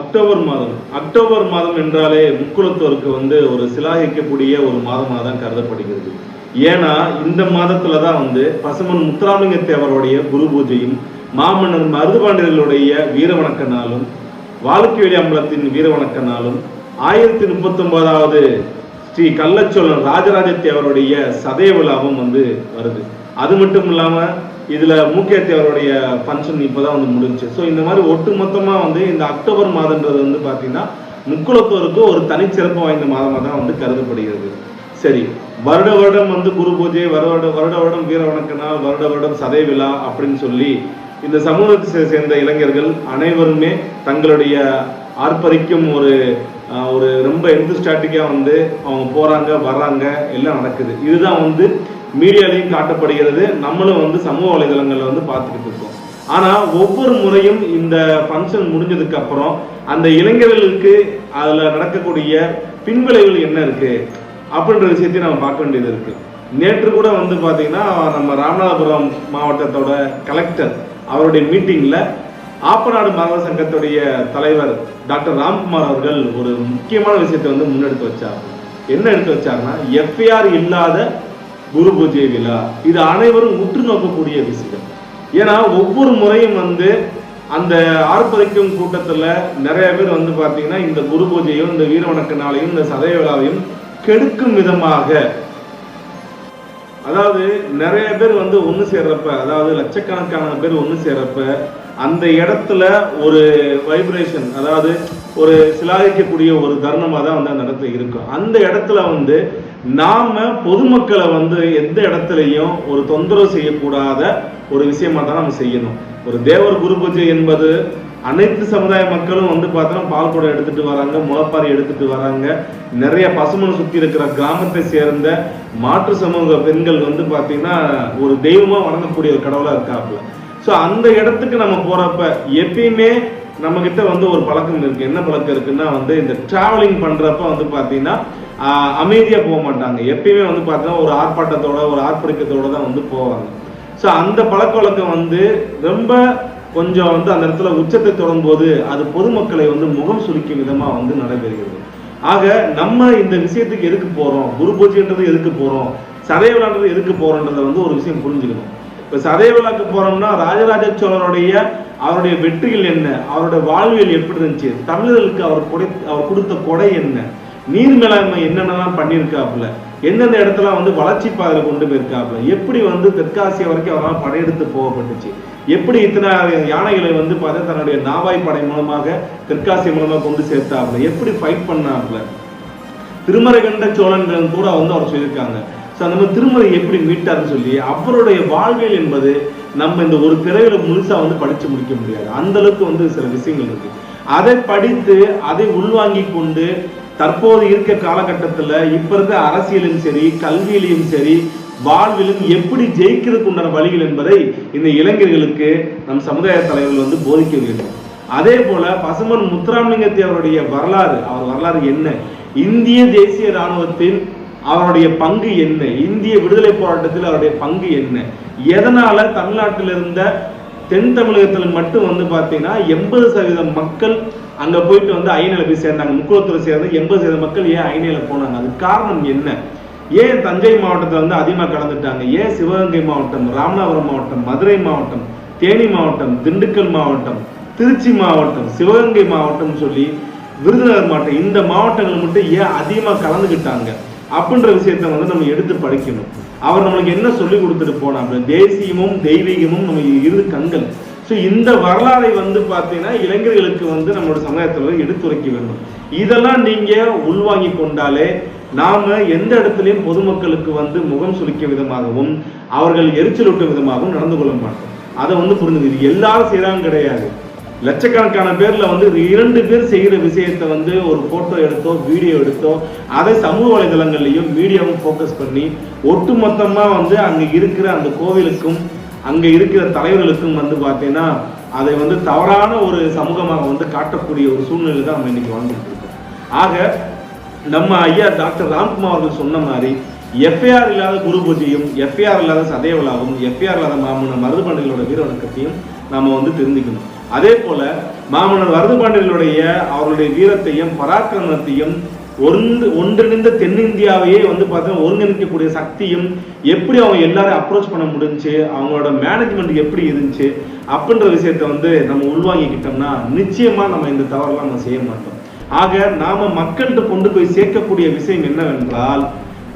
October மாதம். October மாதம் என்றாலே முக்குளத்தோருக்கு வந்து ஒரு சிலாகிக்கக்கூடிய ஒரு மாதமாக தான் கருதப்படுகிறது. ஏன்னா இந்த மாதத்துல தான் வந்து பசுமன் முத்துராமலிங்க தேவருடைய குரு பூஜையும் மாமன்னர் மருதுபாண்டியர்களுடைய வீரவணக்க நாளும் வாழ்க்கையொலி அம்பலத்தின் வீரவணக்க நாளும் ஆயிரத்தி முப்பத்தி ஒன்பதாவது ஸ்ரீ கள்ளச்சோழன் ராஜராஜ தேவருடைய சதய விழாவும் வந்து வருது. அது மட்டும் இல்லாமல் இதில் மூக்கேத்தி அவருடைய ஃபங்க்ஷன் இப்பதான் வந்து முடிஞ்சு. ஸோ இந்த மாதிரி ஒட்டுமொத்தமா வந்து இந்த அக்டோபர் மாதம்ன்றது வந்து பார்த்தீங்கன்னா முக்குளத்தோருக்கு ஒரு தனிச்சிறப்பு வாய்ந்த மாதமாக தான் வந்து கருதப்படுகிறது. சரி வருட வருடம் வந்து குரு பூஜை வருட வருட வருடம் வீர வணக்க நாள் வருட வருடம் சதை விழா அப்படின்னு சொல்லி இந்த சமூகத்தை சேர்ந்த இளைஞர்கள் அனைவருமே தங்களுடைய ஆர்ப்பரிக்கும் ஒரு ஒரு ரொம்ப எந்தஸ்டாட்டிக்காக வந்து அவங்க போகிறாங்க வர்றாங்க எல்லாம் நடக்குது. இதுதான் வந்து மீடியாலையும் காட்டப்படுகிறது. நம்மளும் வந்து சமூக வலைதளங்களில் வந்து பார்த்துக்கிட்டு இருக்கோம். ஆனால் ஒவ்வொரு முறையும் இந்த ஃபங்க்ஷன் முடிஞ்சதுக்கு அப்புறம் அந்த இளைஞர்களுக்கு அதில் நடக்கக்கூடிய பின்விளைவுகள் என்ன இருக்கு? அப்படின்ற விஷயத்தையும் நம்ம பார்க்க வேண்டியது இருக்கு. நேற்று கூட வந்து பார்த்தீங்கன்னா நம்ம ராமநாதபுரம் மாவட்டத்தோட கலெக்டர் அவருடைய மீட்டிங்கில் ஆப்பநாடு மாணவர் சங்கத்துடைய தலைவர் டாக்டர் ராம்குமார் அவர்கள் ஒரு முக்கியமான விஷயத்தை வந்து முன்னெடுத்து வச்சார். என்ன எடுத்து வச்சாருன்னா எஃப்ஐஆர் இல்லாத குரு பூஜை விழா இது அனைவரும் உற்று நோக்கக்கூடிய விஷயம். ஏன்னா ஒவ்வொரு முறையும் வந்து அந்த ஆர்ப்பரிக்கும் கூட்டத்துல நிறைய பேர் வந்து பார்த்தீங்கன்னா இந்த குரு பூஜையும் இந்த வீரவணக்க நாளையும் இந்த சதய விழாவையும் கெடுக்கும் விதமாக. அதாவது நிறைய பேர் வந்து ஒன்று சேர்றப்ப அதாவது லட்சக்கணக்கான பேர் ஒன்று சேர்றப்ப அந்த இடத்துல ஒரு வைப்ரேஷன் அதாவது ஒரு சிலாகிக்கக்கூடிய ஒரு தருணமாக தான் வந்து அந்த இடத்துல இருக்கும். அந்த இடத்துல வந்து நாம் பொதுமக்களை வந்து எந்த இடத்துலையும் ஒரு தொந்தரவு செய்யக்கூடாத ஒரு விஷயமா தான் நம்ம செய்யணும். ஒரு தேவர் குரு பூஜை என்பது அனைத்து சமுதாய மக்களும் வந்து பார்த்தோன்னா பால் குடம் எடுத்துட்டு வராங்க முளப்பாறை எடுத்துட்டு வராங்க. நிறைய பசுமனை சுற்றி இருக்கிற கிராமத்தை சேர்ந்த மாற்று சமூக பெண்கள் வந்து பார்த்தீங்கன்னா ஒரு தெய்வமாக வணங்கக்கூடிய ஒரு கடவுளாக இருக்காப்புல. ஸோ அந்த இடத்துக்கு நம்ம போகிறப்ப எப்பயுமே நம்மக்கிட்ட வந்து ஒரு பழக்கம் இருக்குது என்ன பழக்கம் இருக்குன்னா வந்து இந்த ட்ராவலிங் பண்ணுறப்ப வந்து பார்த்தீங்கன்னா அமைதியாக போக மாட்டாங்க. எப்பயுமே வந்து பார்த்தீங்கன்னா ஒரு ஆர்ப்பாட்டத்தோட ஒரு ஆர்ப்பரிக்கத்தோட தான் வந்து போவாங்க. ஸோ அந்த பழக்க வழக்கம் வந்து ரொம்ப கொஞ்சம் வந்து அந்த இடத்துல உச்சத்தை தொடரும்போது அது பொதுமக்களை வந்து முகம் சுருக்கும் விதமாக வந்து நடைபெறுகிறது. ஆக நம்ம இந்த விஷயத்துக்கு எதுக்கு போகிறோம் குரு பூஜைன்றது எதுக்கு போகிறோம் சதய விழான்றது எதுக்கு போகிறோன்றதை வந்து ஒரு விஷயம் புரிஞ்சுக்கணும். இப்போ சதய விழாக்கு போகிறோம்னா ராஜராஜ சோழனுடைய அவருடைய வெற்றிகள் என்ன? அவருடைய வாழ்வியல் எப்படி இருந்துச்சு? தமிழர்களுக்கு அவர் கொடை அவர் கொடுத்த கொடை என்ன? நீர் மேலாண்மை என்னென்னலாம் பண்ணியிருக்காப்புல? எந்தெந்த இடத்துல வந்து வளர்ச்சி பாதையில் கொண்டு போயிருக்காப்புல? எப்படி வந்து தெற்காசியா வரைக்கும் அவரால் படையெடுத்து போகப்பட்டுச்சு? எப்படி இத்தனை யானைகளை வந்து பார்த்தா தன்னுடைய நாவாய் படை மூலமாக தெற்காசிய மூலமாக கொண்டு சேர்த்தாப்புல? எப்படி ஃபைட் பண்ணாப்புல? திருமறை கண்ட சோழன்கள் கூட வந்து அவர் சொல்லியிருக்காங்க. ஸோ அந்த மாதிரி திருமறை எப்படி மீட்டார்னு சொல்லி அவருடைய வாழ்வியல் என்பது நம்ம இந்த ஒரு பிறவில முழுசா வந்து படிச்சு முடிக்க முடியாது. அந்த அளவுக்கு வந்து சில விஷயங்கள் இருக்கு. அதை படித்து அதை உள்வாங்கி கொண்டு தற்போது இருக்க காலகட்டத்துல இப்ப இருக்க அரசியலும் சரி கல்வியிலையும் சரி வாழ்விலும் எப்படி ஜெயிக்கிறதுக்கு உண்டான வழிகள் என்பதை இந்த இளைஞர்களுக்கு நம் சமுதாய தலைவர்கள் வந்து போதிக்க வேண்டும். அதே போல பசுமன் முத்துராமலிங்கத்தை அவருடைய வரலாறு அவர் வரலாறு என்ன? இந்திய தேசிய ராணுவத்தில் அவருடைய பங்கு என்ன? இந்திய விடுதலை போராட்டத்தில் அவருடைய பங்கு என்ன? எதனால தமிழ்நாட்டில் இருந்த தென் தமிழகத்தில் மட்டும் வந்து பார்த்தீங்கன்னா எண்பது சதவீதம் மக்கள் அங்கே போயிட்டு வந்து ஐநேல போய் சேர்ந்தாங்க. முக்குளத்தூரை சேர்ந்து எண்பது சதவீதம் மக்கள் ஏன் ஐநேல போனாங்க? அதுக்கு காரணம் என்ன? ஏன் தஞ்சை மாவட்டத்தில் வந்து அதிகமாக கலந்துட்டாங்க? ஏன் சிவகங்கை மாவட்டம் ராமநாதபுரம் மாவட்டம் மதுரை மாவட்டம் தேனி மாவட்டம் திண்டுக்கல் மாவட்டம் திருச்சி மாவட்டம் சிவகங்கை மாவட்டம் சொல்லி விருதுநகர் மாவட்டம் இந்த மாவட்டங்கள் மட்டும் ஏன் அதிகமாக கலந்துக்கிட்டாங்க அப்படின்ற விஷயத்த வந்து நம்ம எடுத்து படிக்கணும். அவர் நம்மளுக்கு என்ன சொல்லி கொடுத்துட்டு போனாங்க தேசியமும் தெய்வீகமும் நமக்கு இரு கண்கள். ஸோ இந்த வரலாறை வந்து பார்த்தீங்கன்னா இளைஞர்களுக்கு வந்து நம்மளோட சமுதாயத்தில் எடுத்துரைக்க வேண்டும். இதெல்லாம் நீங்கள் உள்வாங்கி கொண்டாலே நாம் எந்த இடத்துலையும் பொதுமக்களுக்கு வந்து முகம் சுளிக்க விதமாகவும் அவர்கள் எரிச்சலூட்டும் விதமாகவும் நடந்து கொள்ள மாட்டோம். அதை வந்து புரிஞ்சுங்க எல்லாரும் செய்கிறாங்க கிடையாது. லட்சக்கணக்கான பேரில் வந்து இரண்டு பேர் செய்கிற விஷயத்தை வந்து ஒரு ஃபோட்டோ எடுத்தோ வீடியோ எடுத்தோ அதை சமூக வலைதளங்கள்லையும் மீடியாவும் ஃபோக்கஸ் பண்ணி ஒட்டுமொத்தமாக வந்து அங்கே இருக்கிற அந்த கோவிலுக்கும் அங்கே இருக்கிற தலைவர்களுக்கும் வந்து பார்த்தீங்கன்னா அதை வந்து தவறான ஒரு சமூகமாக வந்து காட்டக்கூடிய ஒரு சூழ்நிலை தான் நம்ம இன்னைக்கு வாழ்ந்துட்டு இருக்கோம். ஆக நம்ம ஐயா டாக்டர் ராம்குமார் அவர்கள் சொன்ன மாதிரி எஃப்ஐஆர் இல்லாத குரு பூஜையும் எஃப்ஐஆர் இல்லாத சதய விழாவும் எஃப்ஐஆர் இல்லாத மாமன மருதுபண்டிகளோட வீர வணக்கத்தையும் வந்து தெரிஞ்சுக்கணும். அதே போல மாமன்னர் வரதுபாண்டியர்களுடைய அவருடைய வீரத்தையும் பராக்கிரமத்தையும் ஒன்று ஒன்றிணைந்த தென்னிந்தியாவையே வந்து பார்த்தீங்கன்னா ஒருங்கிணைக்கக்கூடிய சக்தியும் எப்படி அவங்க எல்லாரையும் அப்ரோச் பண்ண முடிஞ்சு அவங்களோட மேனேஜ்மெண்ட் எப்படி இருந்துச்சு அப்படின்ற விஷயத்தை வந்து நம்ம உள்வாங்கிக்கிட்டோம்னா நிச்சயமா நம்ம இந்த தவறெல்லாம் நம்ம செய்ய மாட்டோம். ஆக நாம மக்கள்கிட்ட கொண்டு போய் சேர்க்கக்கூடிய விஷயம் என்னவென்றால்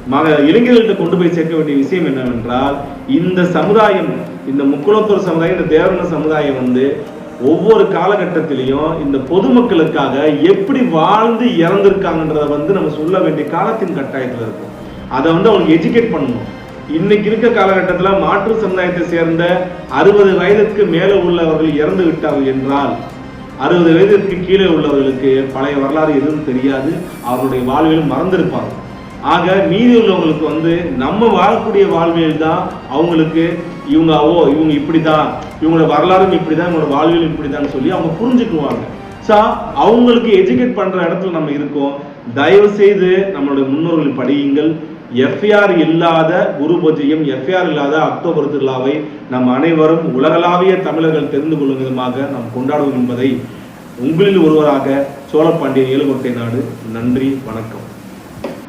மக இளைஞர்கள்ட்ட கொண்டு போய் சேர்க்க வேண்டிய விஷயம் என்னவென்றால் இந்த சமுதாயம் இந்த முக்குளத்தூர் சமுதாயம் இந்த தேவரண சமுதாயம் வந்து ஒவ்வொரு காலகட்டத்திலையும் இந்த பொதுமக்களுக்காக எப்படி வாழ்ந்து இறந்துருக்காங்கன்றத வந்து நம்ம சொல்ல வேண்டிய காலத்தின் கட்டாயத்தில் இருக்கும். அதை வந்து அவங்களுக்கு எஜுகேட் பண்ணணும். இன்னைக்கு இருக்க காலகட்டத்தில் மாற்று சமுதாயத்தை சேர்ந்த அறுபது வயதுக்கு மேலே உள்ளவர்கள் இறந்து விட்டார்கள் என்றால் அறுபது வயதிற்கு கீழே உள்ளவர்களுக்கு பழைய வரலாறு எதுவும் தெரியாது. அவருடைய வாழ்வில் மறந்திருப்பார்கள். ஆக மீதி உள்ளவங்களுக்கு வந்து நம்ம வாழக்கூடிய வாழ்வியல் தான் அவங்களுக்கு இவங்க ஓ இவங்க இப்படி தான் இவங்களோட வரலாறும் இப்படி தான் இவங்களோட வாழ்வியல் இப்படிதான் சொல்லி அவங்க புரிஞ்சுக்குவாங்க. ஸோ அவங்களுக்கு எஜுகேட் பண்ணுற இடத்துல நம்ம இருக்கோம். தயவு செய்து நம்மளுடைய முன்னோர்கள் படியுங்கள். எஃப்ஐஆர் இல்லாத குரு பூஜையும் எஃப்ஐஆர் இல்லாத அக்டோபர் திருவிழாவை நம் அனைவரும் உலகளாவிய தமிழர்கள் தெரிந்து கொள்ளும் விதமாக நாம் கொண்டாடுவோம் என்பதை உங்களில் ஒருவராக சோழப்பாண்டியன் ஏழுகொட்டை நாடு. நன்றி வணக்கம்.